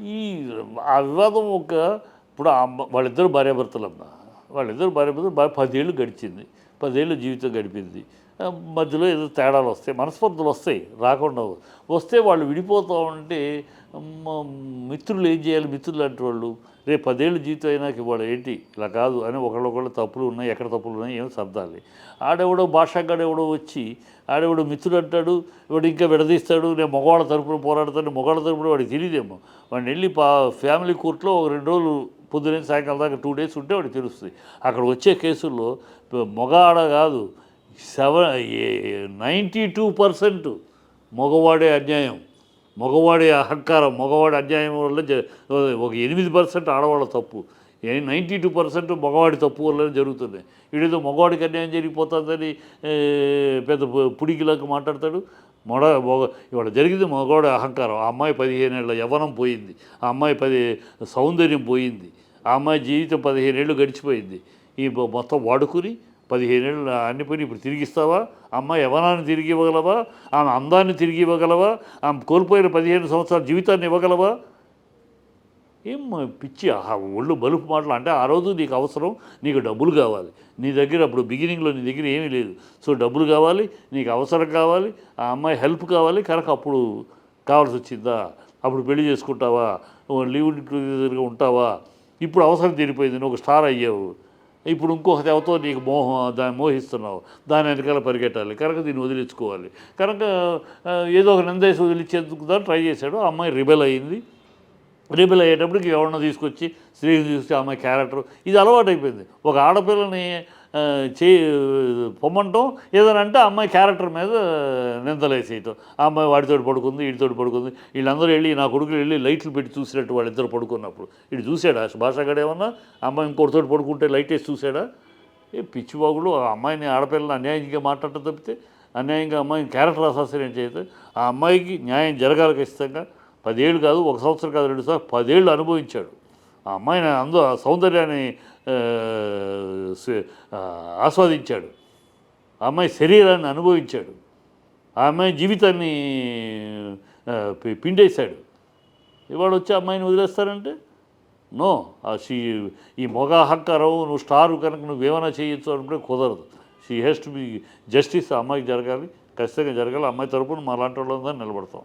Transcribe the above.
ఈ ఆ వివాదం ఒక ఇప్పుడు అమ్మ వాళ్ళిద్దరు భార్యాభర్తలమ్మ వాళ్ళిద్దరు భార్యాభర్తలు బాగా పదేళ్ళు గడిచింది. పదేళ్ళు జీవితం గడిపింది. మధ్యలో ఏదో తేడాలు వస్తాయి మనస్పర్ధలు వస్తాయి రాకుండా వస్తే వాళ్ళు విడిపోతూ ఉంటే మిత్రులు ఏం చేయాలి? మిత్రులు లాంటి వాళ్ళు రేపు పదేళ్ళు జీవితం అయినాక ఇవాళ ఏంటి? ఇలా కాదు అని ఒకళ్ళొకళ్ళు తప్పులు ఉన్నాయి ఎక్కడ తప్పులు ఉన్నాయి ఏమో సర్దాలి. ఆడెవడో ఎవడో వచ్చి ఆడెవడో మిత్రుడు అంటాడు వాడు ఇంకా విడదీస్తాడు నేను మగవాళ్ళ తరపున పోరాడతాను మగవాళ్ళ తరపున వాడికి తెలియదేమో. వాడిని వెళ్ళి పా ఫ్యామిలీ కోర్టులో ఒక రెండు రోజులు పొద్దునే సాయంకాలం దాకా టూ డేస్ ఉంటే వాడికి తెలుస్తుంది. అక్కడ వచ్చే కేసుల్లో మగ ఆడ కాదు సెవెన్ నైంటీ టూ పర్సెంట్ మగవాడే అన్యాయం మగవాడి అహంకారం మగవాడి అన్యాయం వల్ల ఒక ఎనిమిది పర్సెంట్ ఆడవాళ్ళ తప్పు నైంటీ టూ పర్సెంట్ మగవాడి తప్పు వల్లనే జరుగుతున్నాయి వీడేదో మగవాడికి అన్యాయం జరిగిపోతుందని పెద్ద పుడికిలాగా మాట్లాడతాడు. మొడ మొగ ఇవాళ జరిగింది మగవాడి అహంకారం. ఆ అమ్మాయి పదిహేను ఏళ్ళ యవ్వనం పోయింది. ఆ అమ్మాయి పది సౌందర్యం పోయింది. ఆ అమ్మాయి జీవితం పదిహేను ఏళ్ళు గడిచిపోయింది. ఈ మొత్తం వాడుకుని పదిహేనేళ్ళు అన్ని పోయి ఇప్పుడు తిరిగి ఇస్తావా? అమ్మాయి యవనాన్ని తిరిగి ఇవ్వగలవా? ఆమె అందాన్ని తిరిగి ఇవ్వగలవా? ఆమె కోల్పోయిన పదిహేను సంవత్సరాల జీవితాన్ని ఇవ్వగలవా? ఏం పిచ్చి ఒళ్ళు బలుపు మాటలు అంటే ఆ రోజు నీకు అవసరం నీకు డబ్బులు కావాలి. నీ దగ్గర అప్పుడు బిగినింగ్లో నీ దగ్గర ఏమీ లేదు. సో డబ్బులు కావాలి నీకు అవసరం కావాలి ఆ అమ్మాయి హెల్ప్ కావాలి కనుక అప్పుడు కావాల్సి వచ్చిందా? అప్పుడు పెళ్ళి చేసుకుంటావా? లీవ్ టుగెదర్గా ఉంటావా? ఇప్పుడు అవసరం తీరిపోయింది నువ్వు ఒక స్టార్ అయ్యావు. ఇప్పుడు ఇంకొక దేవతో నీకు మోహం దాన్ని మోహిస్తున్నావు. దాని వెనకాల పరిగెట్టాలి. కనుక దీన్ని వదిలించుకోవాలి. కనుక ఏదో ఒక నిందేసి వదిలించేందుకు దాన్ని ట్రై చేశాడు. ఆ అమ్మాయి రిబెల్ అయింది. రిబెల్ అయ్యేటప్పటికి ఎవరినో తీసుకొచ్చి స్త్రీని చూస్తే అమ్మాయి క్యారెక్టర్. ఇది అలవాటు అయిపోయింది ఒక ఆడపిల్లని చే పొమ్మంటాం. ఏదైనా అంటే ఆ అమ్మాయి క్యారెక్టర్ మీద నిందలేసేయటం. ఆ అమ్మాయి వాడితో పడుకుంది వీడితో పడుకుంది. వీళ్ళందరూ వెళ్ళి నా కొడుకులు వెళ్ళి లైట్లు పెట్టి చూసినట్టు వాళ్ళిద్దరు పడుకున్నప్పుడు. వీడు చూసాడా భాషగాడు ఏమన్నా? ఆ అమ్మాయి ఇంకోటితో పడుకుంటే లైట్ వేసి చూసాడా ఏ పిచ్చిబాగులు ఆ అమ్మాయిని ఆడపిల్లని అన్యాయంగా మాట్లాడటం తప్పితే అన్యాయంగా అమ్మాయిని క్యారెక్టర్ అసాసినేట్ చేస్తే ఆ అమ్మాయికి న్యాయం జరగాలి ఖచ్చితంగా. పదేళ్ళు కాదు ఒక సంవత్సరం కాదు రెండు సార్లు పదేళ్ళు అనుభవించాడు. ఆ అమ్మాయిని అందు సౌందర్యాన్ని ఆస్వాదించాడు. ఆ అమ్మాయి శరీరాన్ని అనుభవించాడు. ఆ అమ్మాయి జీవితాన్ని పి- పిండేశాడు. ఇవాడు వచ్చి అమ్మాయిని వదిలేస్తారంటే? నో ఆ షీ ఈ మొగ హక్కరవు నువ్వు స్టారు కనుక నువ్వేమైనా చేయొచ్చు అనుకుంటే కుదరదు. షీ హెస్ట్ బి జస్టిస్ ఆ అమ్మాయికి జరగాలి. ఖచ్చితంగా జరగాలి. అమ్మాయి తరపున మా లాంటి వాళ్ళందరూ నిలబడతాం.